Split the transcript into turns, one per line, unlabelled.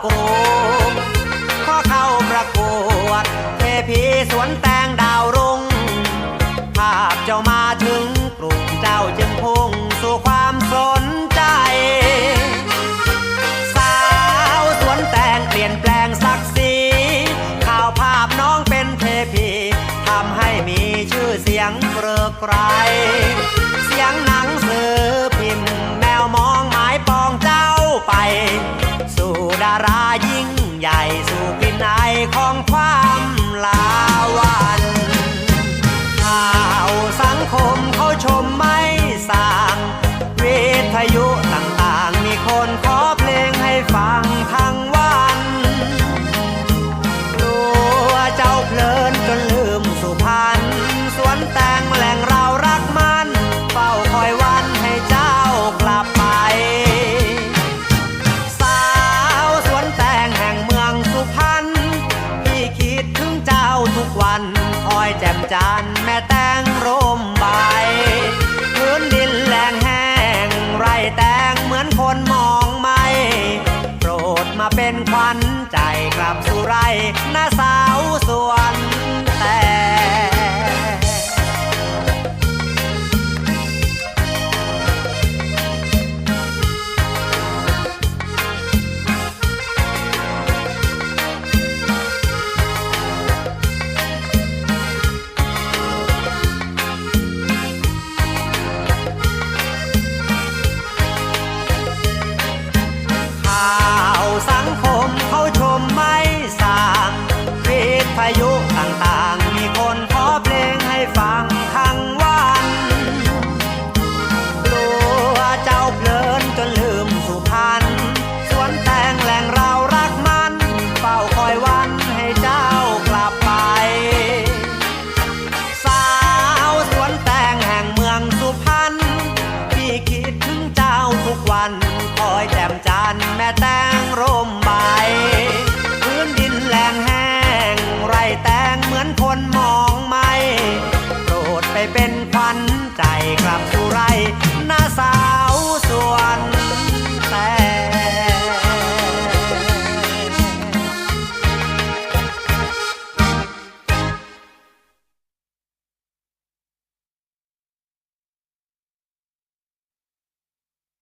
โกงขอเข้าประกวดเทพีสวนแตงดาวรุ่ง ภาพเจ้ามาถึงกลุกเจ้าจึงพุ่งสู่ความสนใจ สาวสวนแตงเปลี่ยนแปลงศักดิ์ศรีข่าวภาพน้องเป็นเทพีทำให้มีชื่อเสียงเกลือกรา นอ้อยแจ่มจันแม่แตงร่มใบพื้นดินแหลงแห้งไรแตงเหมือนคนมองไม่ โปรดมาเป็นควันใจกลับสุไรนาสา เป็นขวันใจกลับสุไรหน้าสาวสวน